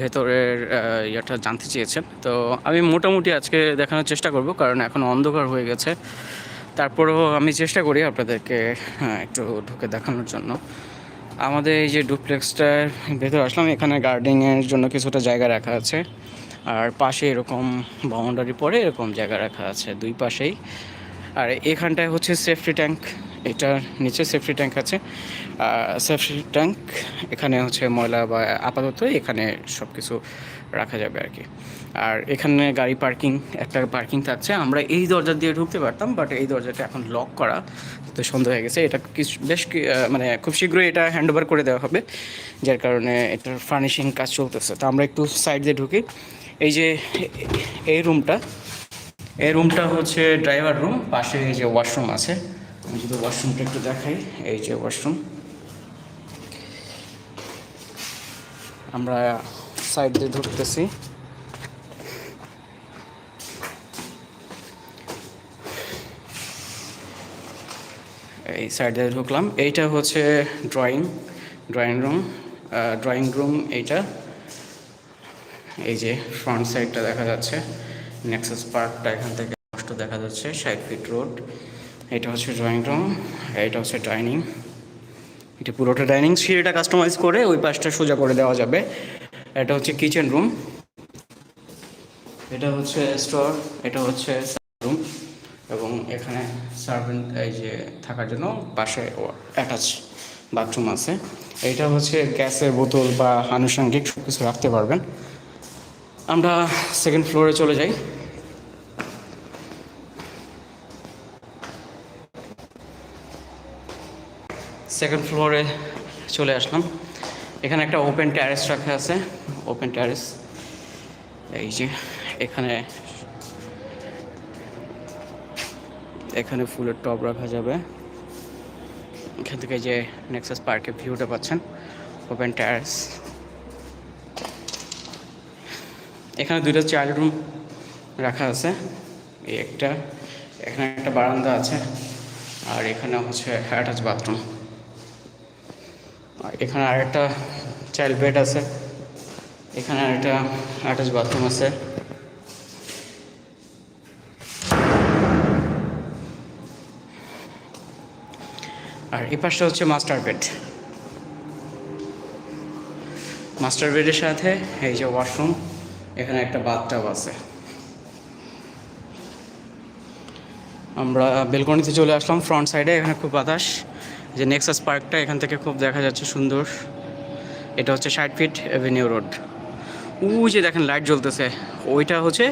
ভেতরের ইয়েটা জানতে চেয়েছেন। তো আমি মোটামুটি আজকে দেখানোর চেষ্টা করব কারণ এখন অন্ধকার হয়ে গেছে। তারপরেও আমি চেষ্টা করি আপনাদেরকে হ্যাঁ, একটু ঢুকে দেখানোর জন্য। আমাদের এই যে ডুপ্লেক্সটার ভেতরে আসলাম এখানে গার্ডেনিংয়ের জন্য কিছুটা জায়গা রাখা আছে। আর পাশে এরকম বাউন্ডারি পরে এরকম জায়গা রাখা আছে দুই পাশেই। আর এখানটায় হচ্ছে সেফটি ট্যাঙ্ক। এটার নিচে সেফটি ট্যাঙ্ক আছে। সেফটি ট্যাঙ্ক এখানে হচ্ছে ময়লা বা আপাতত এখানে সব কিছু রাখা যাবে আর কি। আর এখানে গাড়ি পার্কিং একটা পার্কিং থাকছে। আমরা এই দরজা দিয়ে ঢুকতে পারতাম বাট এই দরজাটা এখন লক করা তো সন্দেহ হয়ে গেছে। এটা কিছু, বেশ মানে খুব শীঘ্রই এটা হ্যান্ড ওভার করে দেওয়া হবে, যার কারণে এটার ফার্নিশিং কাজ চলতেছে। তো আমরা একটু সাইড দিয়ে ঢুকি। এই যে, এই রুমটা এই রুমটা হচ্ছে ড্রাইভার রুম পাশে যে ওয়াশরুম আছে। আমি যদি ওয়াশরুমটা একটু দেখাই, এই যে ওয়াশরুম আমরা সাইড দিয়ে ঢুকতেছি। এই সাইড দিয়ে ঢুকলাম। এইটা হচ্ছে drawing drawing room drawing room এইটা। এই যে ফ্রন্ট সাইডটা দেখা যাচ্ছে। নেক্সাস পার্কটা এখান থেকে স্পষ্ট দেখা যাচ্ছে ষাট ফিট রোড এটা হচ্ছে ড্রয়িং রুম এটা হচ্ছে ডাইনিং এটা পুরোটা ডাইনিং সিঁড়িটা কাস্টমাইজ করে ওই পাশটা সোজা করে দেওয়া যাবে। এটা হচ্ছে কিচেন রুম এটা হচ্ছে স্টোর এটা হচ্ছে রুম এবং এখানে সার্ভেন্ট এই যে থাকার জন্য পাশে অ্যাটাচ বাথরুম আছে। এটা হচ্ছে গ্যাসের বোতল বা আনুষঙ্গিক সব কিছু রাখতে পারবেন। আমরা সেকেন্ড ফ্লোরে চলে যাই। সেকেন্ড ফ্লোরে চলে আসলাম। এখানে একটা ওপেন ট্যারেস রাখা আছে। ওপেন ট্যারেস এই যে, এখানে এখানে ফুলের টব রাখা যাবে। এখান থেকে যে নেক্সাস পার্কের ভিউটা পাচ্ছেন ওপেন ট্যারেস এখানে দুইটা চাইল্ড রুম রাখা আছে। এই একটা, এখানে একটা বারান্দা আছে। আর এখানে হচ্ছে অ্যাটাচ বাথরুম এখানে আরেকটা চাইল্ড বেড আছে। এখানে আরেকটা অ্যাটাচ বাথরুম আছে। আর এই পাশটা হচ্ছে মাস্টার বেড মাস্টার বেডের সাথে এই যে ওয়াশরুম এখানে একটা বাথটাব আছে। আমরা বেলকনিতে চলে আসলাম ফ্রন্ট সাইডে এখানে খুব বাতাস। যে নেক্সাস পার্কটা এখান থেকে খুব দেখা যাচ্ছে সুন্দর। এটা হচ্ছে ষাট ফিট অ্যাভিনিউ রোড ওই যে দেখেন লাইট জ্বলতেছে। ওইটা হচ্ছে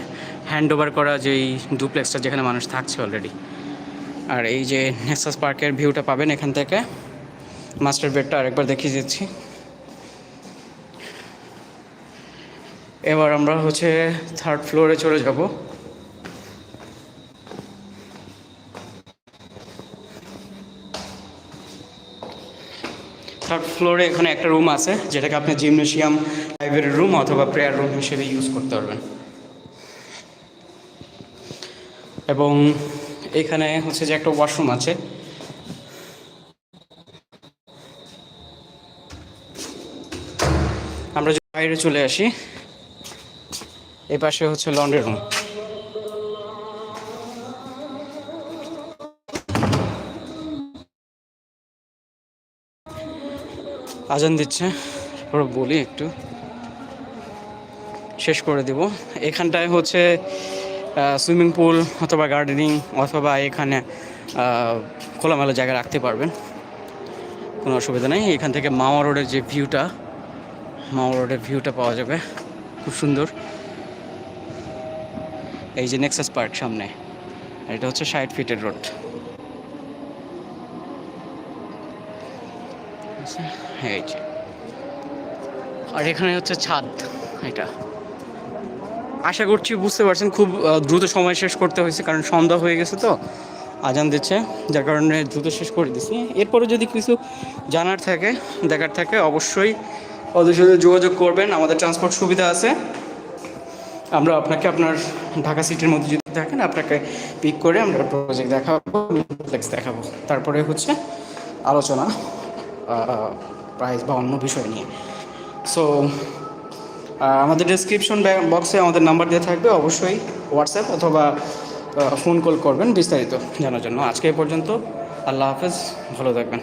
হ্যান্ড ওভার করা যেই ডুপ্লেক্সটা যেখানে মানুষ থাকছে অলরেডি আর এই যে নেক্সাস পার্কের ভিউটা পাবেন এখান থেকে। মাস্টার বেডটা আরেকবার দেখিয়ে দিচ্ছি। এবার আমরা হচ্ছে থার্ড ফ্লোরে চলে যাব। থার্ড ফ্লোরে এখানে একটা রুম আছে, যেটাকে আপনি জিমনেশিয়াম লাইব্রেরি রুম অথবা প্রেয়ার রুম হিসেবে ইউজ করতে পারবেন। এবং এখানে হচ্ছে যে একটা ওয়াশরুম আছে। আমরা বাইরে চলে আসি। এই পাশে হচ্ছে লন্ড্রি রুম আজান দিচ্ছে। ওরা বলি একটু। শেষ করে দিব। এখানটায় হচ্ছে সুইমিং পুল অথবা গার্ডেনিং অথবা এখানে খোলামেলা জায়গা রাখতে পারবেন। কোনো অসুবিধা নেই। এখান থেকে মাওয়া রোডের যে ভিউটা মাওয়া রোডের ভিউটা পাওয়া যাবে। খুব সুন্দর। এই যে নেক্সাস পার্ক সামনে, এটা হচ্ছে ষাট ফিটের রোড এই যে। আর এখানে হচ্ছে ছাদ, এটা। আশা করছি বুঝতে পারছেন, খুব দ্রুত সময় শেষ করতে হয়েছে, কারণ সন্ধ্যা হয়ে গেছে তো, আজান দিচ্ছে, যার কারণে দ্রুত শেষ করে দিচ্ছি এরপরে যদি কিছু জানার থাকে, দেখার থাকে, অবশ্যই ওদের সাথে যোগাযোগ করবেন, আমাদের ট্রান্সপোর্ট সুবিধা আছে। আমরা আপনাকে আপনার ঢাকা সিটির মধ্যে যদি থাকেন, আপনাকে পিক করে আমরা প্রজেক্ট দেখাবো দেখাবো। তারপরে হচ্ছে আলোচনা। প্রাইস বা অন্য বিষয় নিয়ে। সো আমাদের ডিসক্রিপশন বক্সে আমাদের নাম্বার দেওয়া থাকবে। অবশ্যই হোয়াটসঅ্যাপ অথবা ফোন কল করবেন বিস্তারিত জানার জন্য। আজকে পর্যন্ত আল্লাহ হাফেজ, ভালো থাকবেন।